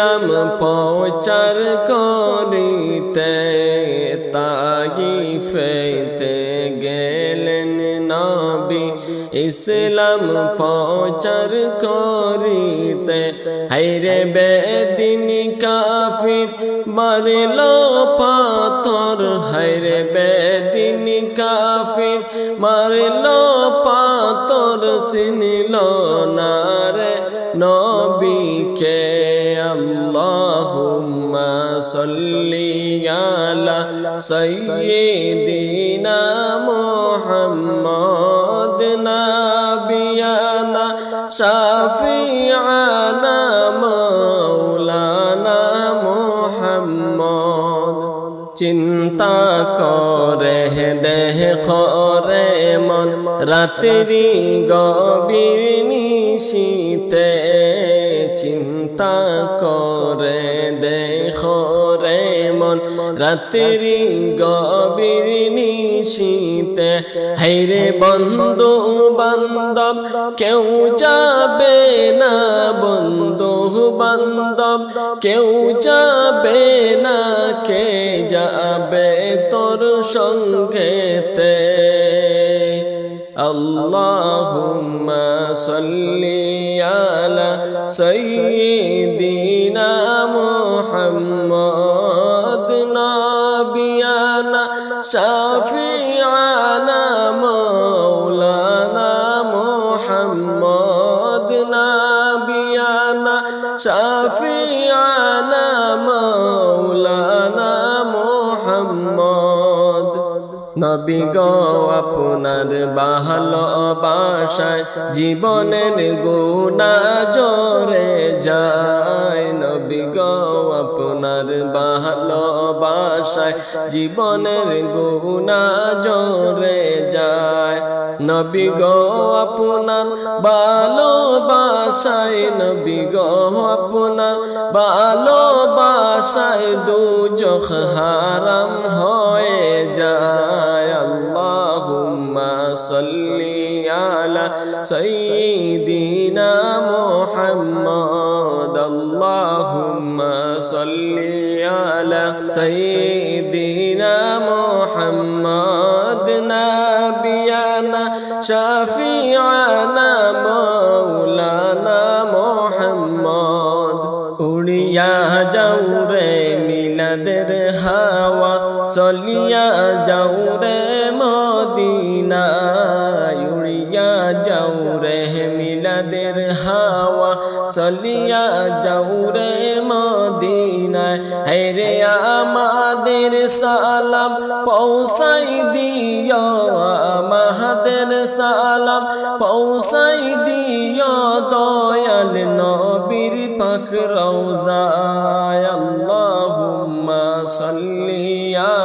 ইসলাম প্রচার করিতে তাইফেতে গেলেন নবী। ইসলাম প্রচার করিতে হাইরে বেদিন কাফির মারিল পাথর। হাইরে বেদিন কাফির মারিল পাথর, চিনিল না আলা সাইয়্যিদিনা মুহাম্মদ নাবিয়ানা শাফিআনা মাওলানা মুহাম্মদ। চিন্তা করে দেহ খরে মন, রাত্রি গভীর নিশীতে। চিন্তা করে দেখ রে মন, রাত্রি গভীর নিশীতে। হাইরে বন্ধু বান্ধব, কেউ যাবে না বন্ধু বান্ধব, কেউ যাবে না কে যাবে তোর সঙ্গেতে। আল্লাহুম্মা সাল্লি আলা সাইয়্যিদিনা মুহাম্মদ নাবিয়ানা শাফিআনা মৌলানা মোহাম্মদ নাবিয়ানা শাফিআনা মাওলানা নবী গো, আপনার ভালোবাসায় জীবনের গুণা জরে যায়। নবী গো, আপনার ভালোবাসায় জীবনের গুণা জরে যায়। নবী গো, আপনার ভালোবাসায় নবী গো, আপনার ভালোবাসায় দুজখ হারাম হয়ে যায়। আল্লাহুম্মা সাল্লি আলা সাইয়্যিদিনা মুহাম্মদ আল্লাহুম্মা সাল্লি আলা সাইয়্যিদিনা মুহাম্মদ নাবিয়ানা শাফিআনা মাওলানা মুহাম্মদ উড়িয়া যাও রে মিলাদের হাওয়া চলিয়া যাও রে মদিনা উড়িয়া যাও রে মিলাদের হাওয়া। চলিয়া যাও রে মদিনায় হেরে আমাদের সালাম, পৌঁছাই দিও আমাদের সালাম। পৌঁছাই দিও দয়াল নবীর পাক রওজায়। আল্লাহুম্মা সাল্লি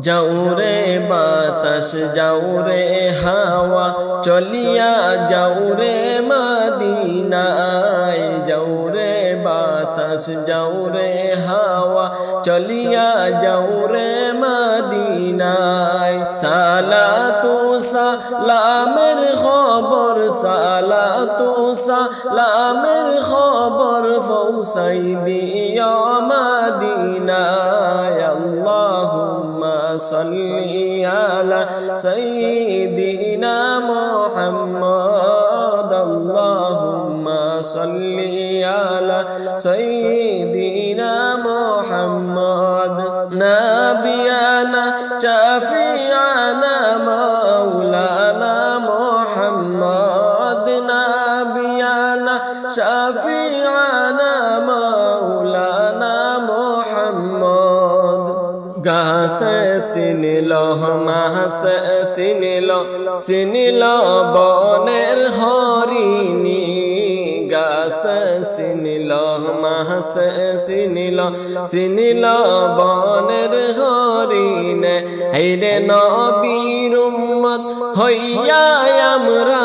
যাউরে বাতাস যাউরে হাওয়া, চলিয়া যাউরে মদিনায়। যাউরে বাতাস যাউরে হাওয়া, চলিয়া যাউরে মদিনায়। সালাতু সালামের খবর, সালাতু সালামের খবর ফৌসাই দিও মদিনায়। وصلي على سيدنا محمد. اللهم صلي على سيدنا محمد. نبينا شفيعنا مولانا محمد. نبينا شفيعنا চিনিল মাসে চিনিল চিনিল বনের হরিণী। গাছে চিনিল মাসে চিনিল চিনিল বনের হরিণে। হেরে নবীর উম্মত, হইয়া আমরা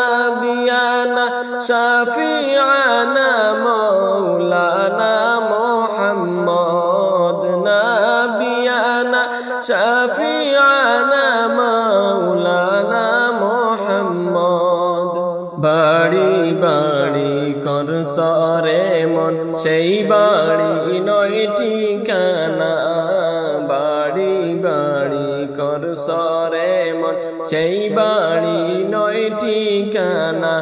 সরে মন সেই বাড়ি নয় ঠিকানা সরে মন। সেই বাড়ি নয় ঠিকানা।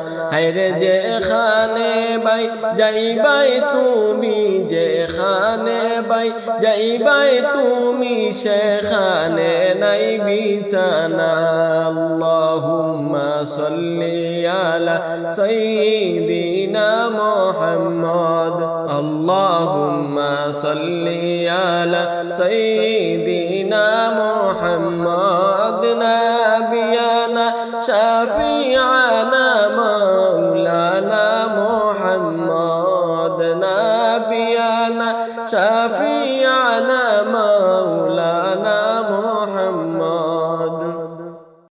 যে খানে বাই যাইবাই তুমি যে খানে বাই যাইবাই তুমি সেখানে নাই বিছানা। আল্লাহুম্মা সাল্লি আলা সাইয়্যিদিনা মুহাম্মদ। আল্লাহুম্মা সাল্লি আলা সাইয়্যিদিনা মুহাম্মদ। মাওলানা